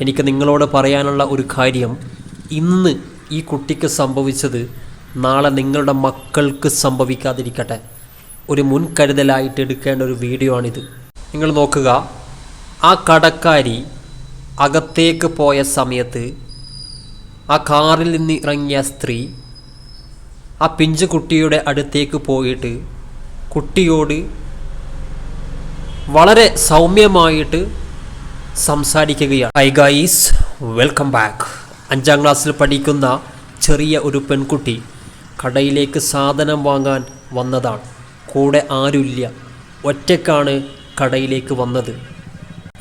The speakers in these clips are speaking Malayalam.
എനിക്ക് നിങ്ങളോട് പറയാനുള്ള ഒരു കാര്യം. ഇന്ന് ഈ കുട്ടിക്ക് സംഭവിച്ചത് നാളെ നിങ്ങളുടെ മക്കൾക്ക് സംഭവിക്കാതിരിക്കട്ടെ. ഒരു മുൻകരുതലായിട്ട് എടുക്കേണ്ട ഒരു വീഡിയോ ആണിത്. നിങ്ങൾ നോക്കുക ആ കടക്കാരി അകത്തേക്ക് പോയ സമയത്ത് ആ കാറിൽ നിന്ന് ഇറങ്ങിയ സ്ത്രീ ആ പിഞ്ചു കുട്ടിയുടെ അടുത്തേക്ക് പോയിട്ട് കുട്ടിയോട് വളരെ സൗമ്യമായിട്ട് സംസാരിക്കുകയാണ്. ഹൈ ഗൈസ് വെൽക്കം ബാക്ക് അഞ്ചാം ക്ലാസ്സിൽ പഠിക്കുന്ന ചെറിയ ഒരു പെൺകുട്ടി കടയിലേക്ക് സാധനം വാങ്ങാൻ വന്നതാണ്. കൂടെ ആരുമില്ല. ഒറ്റക്കാണ് കടയിലേക്ക് വന്നത്.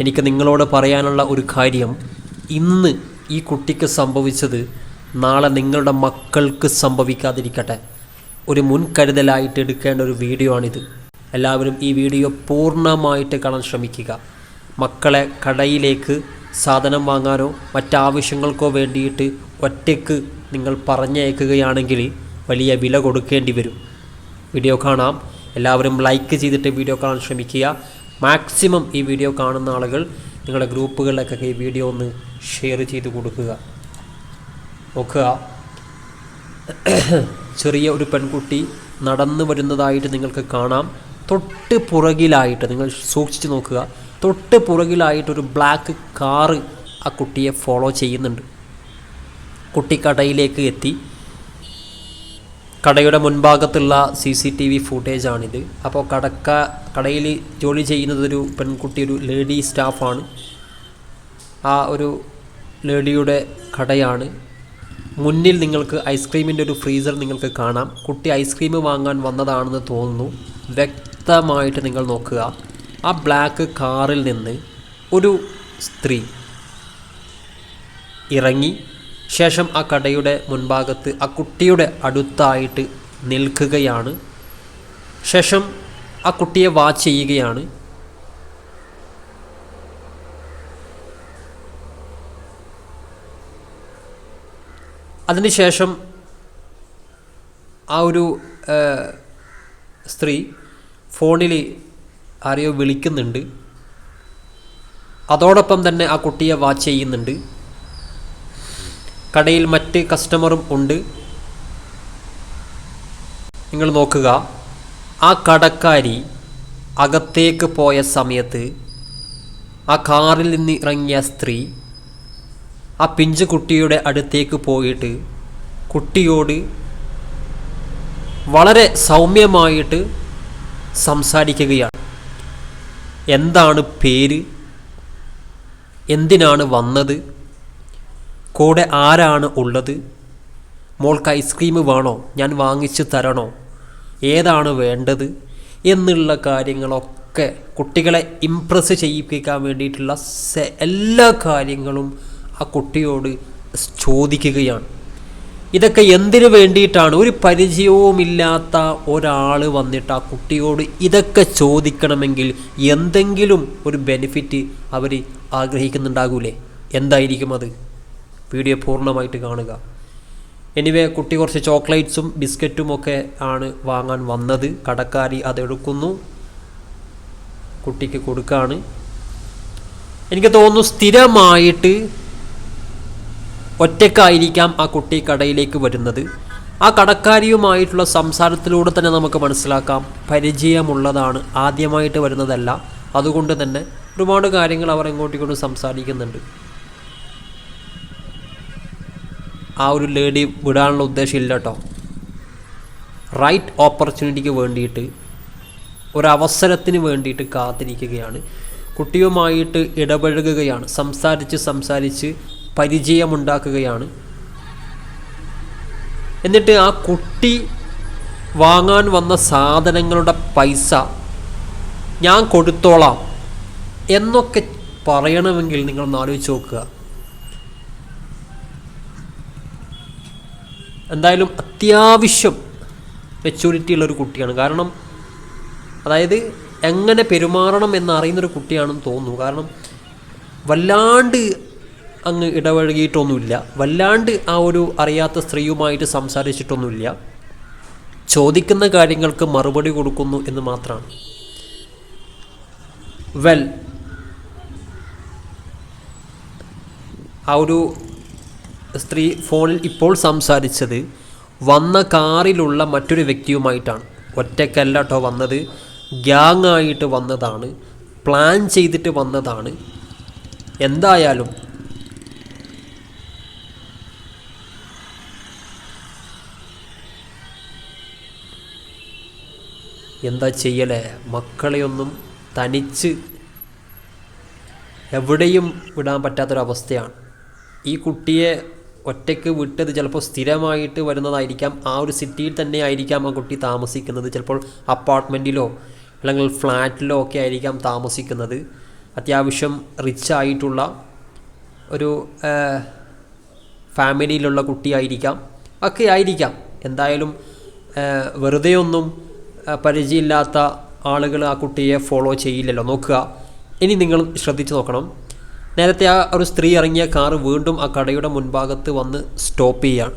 എനിക്ക് നിങ്ങളോട് പറയാനുള്ള ഒരു കാര്യം ഇന്ന് ഈ കുട്ടിക്ക് സംഭവിച്ചത് നാളെ നിങ്ങളുടെ മക്കൾക്ക് സംഭവിക്കാതിരിക്കട്ടെ. ഒരു മുൻകരുതലായിട്ട് എടുക്കേണ്ട ഒരു വീഡിയോ ആണിത്. എല്ലാവരും ഈ വീഡിയോ പൂർണമായിട്ട് കാണാൻ ശ്രമിക്കുക. മക്കളെ കടയിലേക്ക് സാധനം വാങ്ങാനോ മറ്റാവശ്യങ്ങൾക്കോ വേണ്ടിയിട്ട് ഒറ്റയ്ക്ക് നിങ്ങൾ പറഞ്ഞയക്കുകയാണെങ്കിൽ വലിയ വില കൊടുക്കേണ്ടി വരും. വീഡിയോ കാണാം. എല്ലാവരും ലൈക്ക് ചെയ്തിട്ട് വീഡിയോ കാണാൻ ശ്രമിക്കുക. മാക്സിമം ഈ വീഡിയോ കാണുന്ന ആളുകൾ നിങ്ങളുടെ ഗ്രൂപ്പുകളിലേക്കൊക്കെ ഈ വീഡിയോ ഒന്ന് ഷെയർ ചെയ്ത് കൊടുക്കുക. നോക്കുക. ചെറിയ ഒരു പെൺകുട്ടി നടന്നു വരുന്നതായിട്ട് നിങ്ങൾക്ക് കാണാം. തൊട്ട് പുറകിലായിട്ട് നിങ്ങൾ സൂക്ഷിച്ച് നോക്കുക. തൊട്ട് പുറകിലായിട്ട് ഒരു ബ്ലാക്ക് കാറ് ആ കുട്ടിയെ ഫോളോ ചെയ്യുന്നുണ്ട്. കുട്ടി കടയിലേക്ക് എത്തി. കടയുടെ മുൻഭാഗത്തുള്ള സി സി ടി വി ഫുട്ടേജാണിത് അപ്പോൾ കടക്ക കടയിൽ ജോലി ചെയ്യുന്നതൊരു പെൺകുട്ടി ഒരു ലേഡി സ്റ്റാഫാണ് ആ ഒരു ലേഡിയുടെ കടയാണ്. മുന്നിൽ നിങ്ങൾക്ക് ഐസ്ക്രീമിന്റെ ഒരു ഫ്രീസർ നിങ്ങൾക്ക് കാണാം. കുട്ടി ഐസ്ക്രീം വാങ്ങാൻ വന്നതാണെന്ന് തോന്നുന്നു. വ്യക്തമായിട്ട് നിങ്ങൾ നോക്കുക. ആ ബ്ലാക്ക് കാറിൽ നിന്ന് ഒരു സ്ത്രീ ഇറങ്ങി ശേഷം ആ കടയുടെ മുൻഭാഗത്ത് ആ കുട്ടിയുടെ അടുത്തായിട്ട് നിൽക്കുകയാണ്. ശേഷം ആ കുട്ടിയെ വാച്ച് ചെയ്യുകയാണ്. അതിനുശേഷം ആ ഒരു സ്ത്രീ ഫോണിൽ ആരെയോ വിളിക്കുന്നുണ്ട്. അതോടൊപ്പം തന്നെ ആ കുട്ടിയെ വാച്ച് ചെയ്യുന്നുണ്ട്. കടയിൽ മറ്റ് കസ്റ്റമറും ഉണ്ട്. നിങ്ങൾ നോക്കുക ആ കടക്കാരി അകത്തേക്ക് പോയ സമയത്ത് ആ കാറിൽ നിന്ന് ഇറങ്ങിയ സ്ത്രീ ആ പിഞ്ചു കുട്ടിയുടെ അടുത്തേക്ക് പോയിട്ട് കുട്ടിയോട് വളരെ സൗമ്യമായിട്ട് സംസാരിക്കുകയാണ്. എന്താണ് പേര്? എന്തിനാണ് വന്നത്? കൂടെ ആരാണ് ഉള്ളത്? മോൾക്ക് ഐസ്ക്രീം വേണോ? ഞാൻ വാങ്ങിച്ചു തരണോ? ഏതാണ് വേണ്ടത്? എന്നുള്ള കാര്യങ്ങളൊക്കെ കുട്ടികളെ ഇംപ്രസ് ചെയ്യിപ്പിക്കാൻ വേണ്ടിയിട്ടുള്ള എല്ലാ കാര്യങ്ങളും ആ കുട്ടിയോട് ചോദിക്കുകയാണ്. ഇതൊക്കെ എന്തിനു വേണ്ടിയിട്ടാണ്? ഒരു പരിചയവുമില്ലാത്ത ഒരാൾ വന്നിട്ട് ആ കുട്ടിയോട് ഇതൊക്കെ ചോദിക്കണമെങ്കിൽ എന്തെങ്കിലും ഒരു ബെനിഫിറ്റ് അവർ ആഗ്രഹിക്കുന്നുണ്ടാകൂലേ? എന്തായിരിക്കും അത്? വീഡിയോ പൂർണമായിട്ട് കാണുക. എനിവേ കുട്ടി കുറച്ച് ചോക്ലേറ്റ്സും ബിസ്ക്കറ്റും ഒക്കെ ആണ് വാങ്ങാൻ വന്നത്. കടക്കാരി അതെടുക്കുന്നു കുട്ടിക്ക് കൊടുക്കാണ്. എനിക്ക് തോന്നുന്നു സ്ഥിരമായിട്ട് ഒറ്റക്കായിരിക്കാം ആ കുട്ടി കടയിലേക്ക് വരുന്നത്. ആ കടക്കാരിയുമായിട്ടുള്ള സംസാരത്തിലൂടെ തന്നെ നമുക്ക് മനസ്സിലാക്കാം. പരിചയമുള്ളതാണ്. ആദ്യമായിട്ട് വരുന്നതല്ല. അതുകൊണ്ട് തന്നെ ഒരുപാട് കാര്യങ്ങൾ അവർ ഇങ്ങോട്ടും ഇങ്ങോട്ടും സംസാരിക്കുന്നുണ്ട്. ആ ഒരു ലേഡി വിടാനുള്ള ഉദ്ദേശമില്ല കേട്ടോ. റൈറ്റ് ഓപ്പർച്യൂണിറ്റിക്ക് വേണ്ടിയിട്ട് ഒരവസരത്തിന് വേണ്ടിയിട്ട് കാത്തിരിക്കുകയാണ്. കുട്ടിയുമായിട്ട് ഇടപഴകുകയാണ്. സംസാരിച്ച് സംസാരിച്ച് പരിചയമുണ്ടാക്കുകയാണ്. എന്നിട്ട് ആ കുട്ടി വാങ്ങാൻ വന്ന സാധനങ്ങളുടെ പൈസ ഞാൻ കൊടുത്തോളാം എന്നൊക്കെ പറയണമെങ്കിൽ നിങ്ങളൊന്ന് ആലോചിച്ച് നോക്കുക. എന്തായാലും അത്യാവശ്യം മെച്യൂരിറ്റി ഉള്ളൊരു കുട്ടിയാണ്. കാരണം അതായത് എങ്ങനെ പെരുമാറണം എന്നറിയുന്നൊരു കുട്ടിയാണെന്ന് തോന്നുന്നു. കാരണം വല്ലാണ്ട് അങ്ങ് ഇടപഴകിയിട്ടൊന്നുമില്ല വല്ലാണ്ട് ആ ഒരു അറിയാത്ത സ്ത്രീയുമായിട്ട് സംസാരിച്ചിട്ടൊന്നുമില്ല. ചോദിക്കുന്ന കാര്യങ്ങൾക്ക് മറുപടി കൊടുക്കുന്നു എന്ന് മാത്രമാണ്. വെൽ ആ ഒരു സ്ത്രീ ഫോണിൽ ഇപ്പോൾ സംസാരിച്ചത് വന്ന കാറിലുള്ള മറ്റൊരു വ്യക്തിയുമായിട്ടാണ്. ഒറ്റക്കല്ല കേട്ടോ വന്നത്. ഗ്യാങ് ആയിട്ട് വന്നതാണ്. പ്ലാൻ ചെയ്തിട്ട് വന്നതാണ്. എന്തായാലും എന്താ ചെയ്യലേ? മക്കളെയൊന്നും തനിച്ച് എവിടെയും വിടാൻ പറ്റാത്തൊരവസ്ഥയാണ്. ഈ കുട്ടിയെ ഒറ്റയ്ക്ക് വിട്ടത് ചിലപ്പോൾ സ്ഥിരമായിട്ട് വരുന്നതായിരിക്കാം. ആ ഒരു സിറ്റിയിൽ തന്നെ ആയിരിക്കാം ആ കുട്ടി താമസിക്കുന്നത്. ചിലപ്പോൾ അപ്പാർട്ട്മെന്റിലോ അല്ലെങ്കിൽ ഫ്ലാറ്റിലോ ഒക്കെ ആയിരിക്കാം താമസിക്കുന്നത്. അത്യാവശ്യം റിച്ച് ആയിട്ടുള്ള ഒരു ഫാമിലിയിലുള്ള കുട്ടിയായിരിക്കാം. ഒക്കെ ആയിരിക്കാം. എന്തായാലും വെറുതെ ഒന്നും പരിചയമില്ലാത്ത ആളുകൾ ആ കുട്ടിയെ ഫോളോ ചെയ്യില്ലല്ലോ. നോക്കുക. ഇനി നിങ്ങൾ ശ്രദ്ധിച്ചു നോക്കണം. നേരത്തെ ആ ഒരു സ്ത്രീ ഇറങ്ങിയ കാർ വീണ്ടും ആ കടയുടെ മുൻഭാഗത്ത് വന്ന് സ്റ്റോപ്പ് ചെയ്യുകയാണ്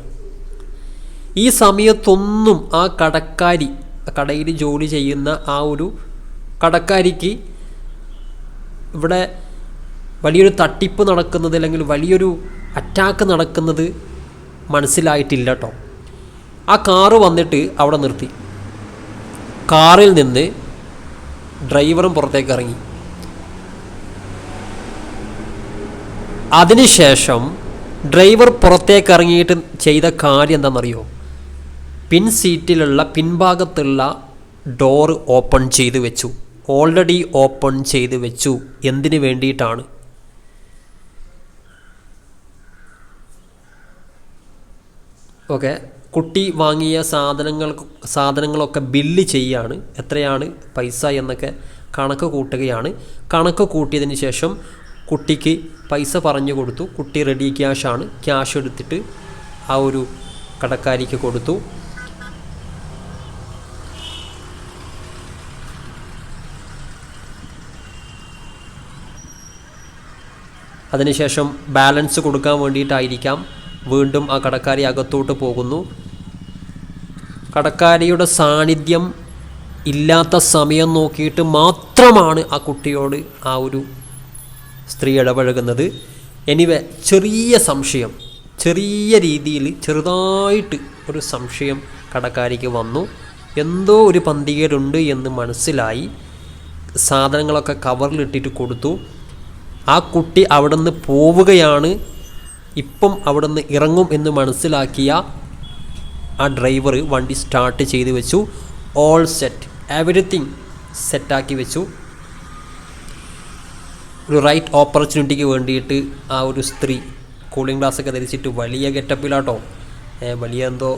ഈ സമയത്തൊന്നും ആ കടക്കാരി കടയിൽ ജോലി ചെയ്യുന്ന ആ ഒരു കടക്കാരിക്ക് ഇവിടെ വലിയൊരു തട്ടിപ്പ് നടക്കുന്നത് അല്ലെങ്കിൽ വലിയൊരു അറ്റാക്ക് നടക്കുന്നത് മനസ്സിലായിട്ടില്ല കേട്ടോ ആ കാറ് വന്നിട്ട് അവിടെ നിർത്തി. കാറിൽ നിന്ന് ഡ്രൈവറും പുറത്തേക്ക് ഇറങ്ങി. അതിനുശേഷം ഡ്രൈവർ പുറത്തേക്ക് ഇറങ്ങിയിട്ട് ചെയ്ത കാര്യം എന്താണെന്നറിയോ? പിൻ സീറ്റിലുള്ള പിൻഭാഗത്തുള്ള ഡോർ ഓപ്പൺ ചെയ്ത് വെച്ചു. ഓൾറെഡി ഓപ്പൺ ചെയ്ത് വെച്ചു. എന്തിനു വേണ്ടിയിട്ടാണ്? ഓക്കെ. കുട്ടി വാങ്ങിയ സാധനങ്ങൾ സാധനങ്ങളൊക്കെ ബില്ല് ചെയ്യാണ്. എത്രയാണ്? പൈസ എന്നൊക്കെ കണക്ക് കൂട്ടുകയാണ്. കണക്ക് കൂട്ടിയതിന് ശേഷം കുട്ടിക്ക് പൈസ പറഞ്ഞു കൊടുത്തു. കുട്ടി റെഡി ക്യാഷാണ് ക്യാഷ് എടുത്തിട്ട് ആ ഒരു കടക്കാരിക്ക് കൊടുത്തു. അതിനുശേഷം ബാലൻസ് കൊടുക്കാൻ വേണ്ടിയിട്ടായിരിക്കാം. വീണ്ടും ആ കടക്കാരി അകത്തോട്ട് പോകുന്നു. കടക്കാരിയുടെ സാന്നിധ്യം ഇല്ലാത്ത സമയം നോക്കിയിട്ട് മാത്രമാണ് ആ കുട്ടിയോട് ആ ഒരു സ്ത്രീ ഇടപഴകുന്നത്. എനിവേ ചെറിയ സംശയം ചെറിയ രീതിയിൽ ചെറുതായിട്ട് ഒരു സംശയം കടക്കാരിക്ക് വന്നു. എന്തോ ഒരു പന്തികേടുണ്ട് എന്ന് മനസ്സിലായി. സാധനങ്ങളൊക്കെ കവറിലിട്ടിട്ട് കൊടുത്തു. ആ കുട്ടി അവിടെ നിന്ന് പോവുകയാണ്. ഇപ്പം അവിടെ നിന്ന് ഇറങ്ങും എന്ന് മനസ്സിലാക്കിയ ആ ഡ്രൈവർ വണ്ടി സ്റ്റാർട്ട് ചെയ്ത് വെച്ചു. ഓൾ സെറ്റ് എവറിത്തിങ് സെറ്റാക്കി വെച്ചു. ഒരു റൈറ്റ് ഓപ്പർച്യൂണിറ്റിക്ക് വേണ്ടിയിട്ട് ആ ഒരു സ്ത്രീ കൂളിംഗ് ഗ്ലാസ് ഒക്കെ ധരിച്ചിട്ട് വലിയ ഗെറ്റപ്പിലാട്ടോ വലിയ എന്തോ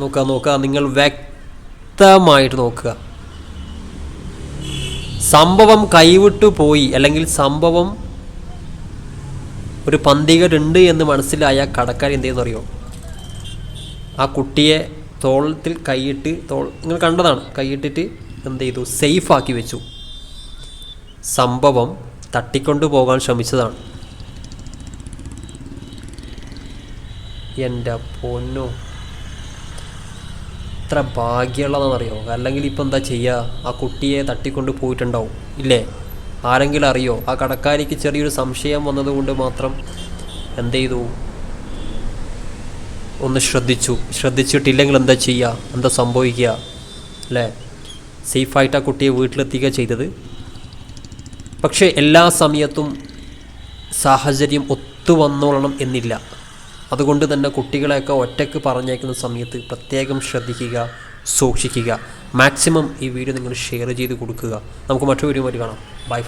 നോക്കുക നോക്കുക നിങ്ങൾ വ്യക്തമായിട്ട് നോക്കുക. സംഭവം കൈവിട്ടു പോയി. അല്ലെങ്കിൽ സംഭവം ഒരു പന്തികരുണ്ട് എന്ന് മനസ്സിലായ കടക്കാർ എന്ത് ചെയ്യുന്നു അറിയോ? ആ കുട്ടിയെ തോളത്തിൽ കൈയിട്ട് തോൾ നിങ്ങൾ കണ്ടതാണ് കൈയിട്ടിട്ട് എന്ത് ചെയ്തു? സേഫാക്കി വെച്ചു. സംഭവം തട്ടിക്കൊണ്ടു പോകാൻ ശ്രമിച്ചതാണ്. എന്റെ പൊന്നോ. എത്ര ഭാഗ്യമുള്ളതാണെന്നറിയോ? അല്ലെങ്കിൽ ഇപ്പം എന്താ ചെയ്യുക ആ കുട്ടിയെ തട്ടിക്കൊണ്ട് പോയിട്ടുണ്ടാവും ഇല്ലേ? ആരെങ്കിലും അറിയോ? ആ കടക്കാരിക്ക് ചെറിയൊരു സംശയം വന്നതുകൊണ്ട് മാത്രം എന്ത് ചെയ്തു ഒന്ന് ശ്രദ്ധിച്ചു. ശ്രദ്ധിച്ചിട്ടില്ലെങ്കിൽ എന്താ ചെയ്യുക എന്താ സംഭവിക്കുക? അല്ലേ? സേഫായിട്ട് ആ കുട്ടിയെ വീട്ടിലെത്തിക്കുക ചെയ്തത്. പക്ഷേ എല്ലാ സമയത്തും സാഹചര്യം ഒത്തുവന്നോളണം എന്നില്ല. അതുകൊണ്ട് തന്നെ കുട്ടികളെയൊക്കെ ഒറ്റയ്ക്ക് പറഞ്ഞേക്കുന്ന സമയത്ത് പ്രത്യേകം ശ്രദ്ധിക്കുക. സൂക്ഷിക്കുക. മാക്സിമം ഈ വീഡിയോ നിങ്ങൾ ഷെയർ ചെയ്ത് കൊടുക്കുക. നമുക്ക് മറ്റൊരു വീഡിയോ കാണാം. ബൈ